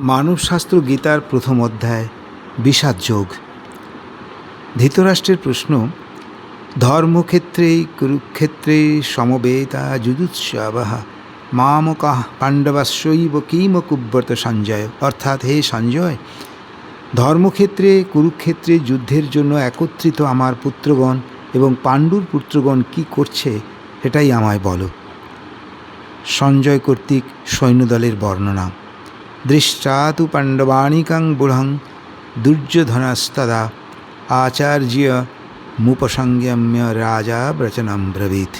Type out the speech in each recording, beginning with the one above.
মানবশাস্ত্র গীতার প্রথম অধ্যায়, বিষাদ যোগ। ধৃতরাষ্ট্রের প্রশ্ন ধর্মক্ষেত্রে কুরুক্ষেত্রে সমবেতা যুজুৎসাবাহা মামকাহ পাণ্ডবাস্যৈব কিম কুব্রত সঞ্জয়। অর্থাৎ, হে সঞ্জয়, ধর্মক্ষেত্রে, কুরুক্ষেত্রে যুদ্ধের জন্য একত্রিত আমার পুত্রগণ এবং পাণ্ডুর পুত্রগণ কি করছে, সেটাই আমায় বলো। সঞ্জয় কর্তৃক সৈন্যদলের বর্ণনা। দৃষ্টাতু পাণ্ডবাণিকাং বুঢ়ং দুর্যোধনস্তদা আচার্য মুপসংযম্য রাজা ব্রচনম ব্রবীত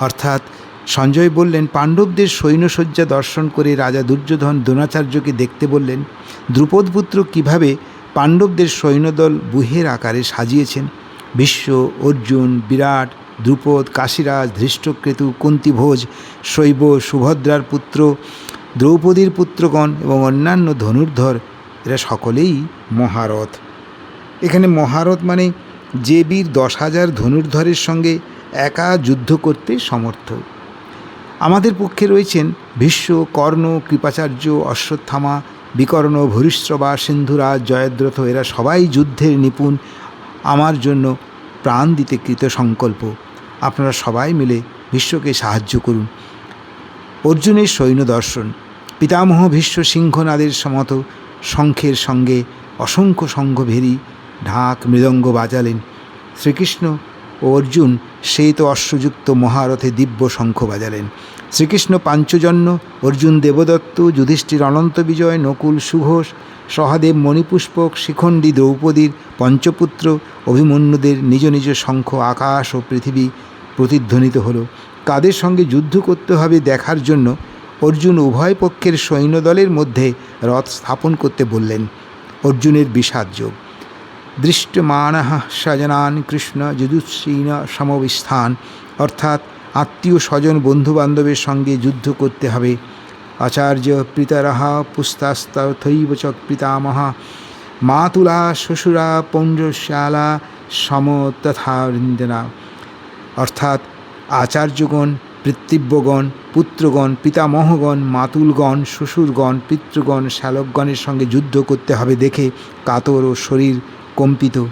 অর্থাৎ সঞ্জয় বললেন, পাণ্ডবদের সৈন্যসজ্জা দর্শন করে রাজা দুর্যোধন দ্রোণাচার্যকে দেখতে বললেন দ্রুপদপুত্র কীভাবে পাণ্ডবদের সৈন্যদল বুহের আকারে সাজিয়েছেন? বিশ্ব, অর্জুন, বিরাট, দ্রুপদ, কাশীরাজ ধৃষ্টকেতু কুন্তিভোজ, শৈব, সুভদ্রার পুত্র দ্রৌপদীর পুত্রগণ এবং অন্যান্য ধনুর্ধর, এরা সকলেই মহারথ। এখানে মহারথ মানে যে বীর দশ হাজার ধনুর্ধরের সঙ্গে একা যুদ্ধ করতে সমর্থ। আমাদের পক্ষে রয়েছেন ভীষ্ম, কর্ণ, কৃপাচার্য, অশ্বত্থামা, বিকর্ণ, ভূরিশ্রবা সিন্ধুরাজ জয়দ্রথ, এরা সবাই যুদ্ধের নিপুণ। আমার জন্য প্রাণ দিতে কৃত সংকল্প আপনারা সবাই মিলে বিশ্বকে সাহায্য করুন। অর্জুনের সৈন্য দর্শন, পিতামহ ভীষ্ম সিংহনাদের সমত শঙ্খের সঙ্গে অসংখ্য সংঘভেরী ঢাক মৃদঙ্গ বাজালেন। শ্রীকৃষ্ণ ও অর্জুন সেই তো অশ্বযুক্ত মহারথে দিব্য শঙ্খ বাজালেন। শ্রীকৃষ্ণ পাঞ্চজন্য, অর্জুন দেবদত্ত, যুধিষ্ঠির অনন্ত বিজয়, নকুল সুঘোষ, সহাদেব মণিপুষ্পক, শিখণ্ডী দ্রৌপদীর পঞ্চপুত্র, অভিমন্যুদের নিজ নিজ শঙ্খ, আকাশ ও পৃথিবী প্রতিধ্বনিত হলো। কাদের সঙ্গে যুদ্ধ করতে হবে দেখার জন্য অর্জুন উভয় পক্ষের সৈন্যদলের মধ্যে রথ স্থাপন করতে বললেন। অর্জুনের বিষাদ যোগ। দৃষ্টমানহ স্বজনান কৃষ্ণ যুদুৎসীন সমবিস্থান। অর্থাৎ আত্মীয় স্বজন বন্ধুবান্ধবের সঙ্গে যুদ্ধ করতে হবে। আচার্য পিতরহা পুস্তাস্তথৈব চ পিতামহা। মাতুলা, শ্বশুরা পৌণ্ডশালা সম তথা অর্থাৎ আচার্যগণ, পিতৃব্যগণ, পুত্রগণ, পিতামহগণ, মাতুলগণ, শ্বশুরগণ, পিতৃগণ, শ্যালকগণের সঙ্গে যুদ্ধ করতে হবে দেখে কাতর ও শরীর কম্পিত।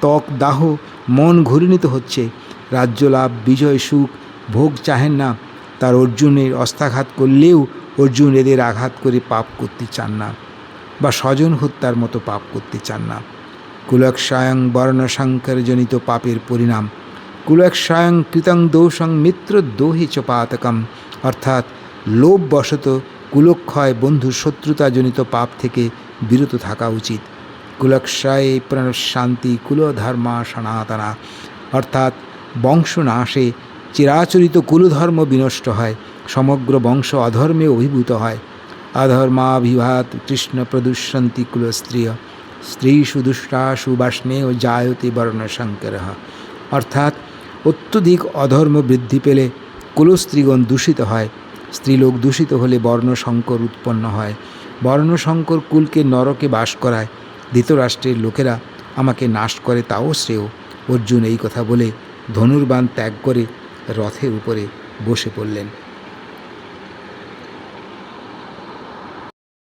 ত্বক, দাহ, মন ঘূর্ণিত হচ্ছে। রাজ্যলাভ, বিজয়, সুখ, ভোগ চাহেন না। তার অর্জুনের অস্ত্রাঘাত করলেও অর্জুন এদের আঘাত করে পাপ করতে চান না বা স্বজন হত্যার মতো পাপ করতে চান না। কুলক্ষায়ং বর্ণসংকরজনিত পাপের পরিণাম কুলক্ষায়ং কৃতং দোষং মিত্র দোহে চ পাতকম। অর্থাৎ লোভবশত কুলক্ষয় বন্ধু শত্রুতাজনিত পাপ থেকে বিরত থাকা উচিত। কুলক্ষায় প্রণশান্তি কুলধর্মা সনাতনা। অর্থাৎ বংশনাশে চিরাচরিত কুলধর্ম বিনষ্ট হয়, সমগ্র বংশ অধর্মে অভিভূত হয়। অধর্মাভিভাত কৃষ্ণ প্রদুষ্যন্তি কুলস্ত্রিয়। স্ত্রীষু দুষ্টাসু বাষ্ণেয় জায়তে বর্ণশঙ্কর। অর্থাৎ অত্যধিক অধর্ম বৃদ্ধি পেলে কুলস্ত্রীগণ দূষিত হয়। স্ত্রীলোক দূষিত হলে বর্ণশঙ্কর উৎপন্ন হয়। বর্ণশঙ্কর কুলকে নরকে বাস করায়। ধৃতরাষ্ট্রের লোকেরা আমাকে নাশ করে তাও শ্রেয়। অর্জুন এই কথা বলে ধনুর্বাণ ত্যাগ করে রথের উপরে বসে পড়লেন।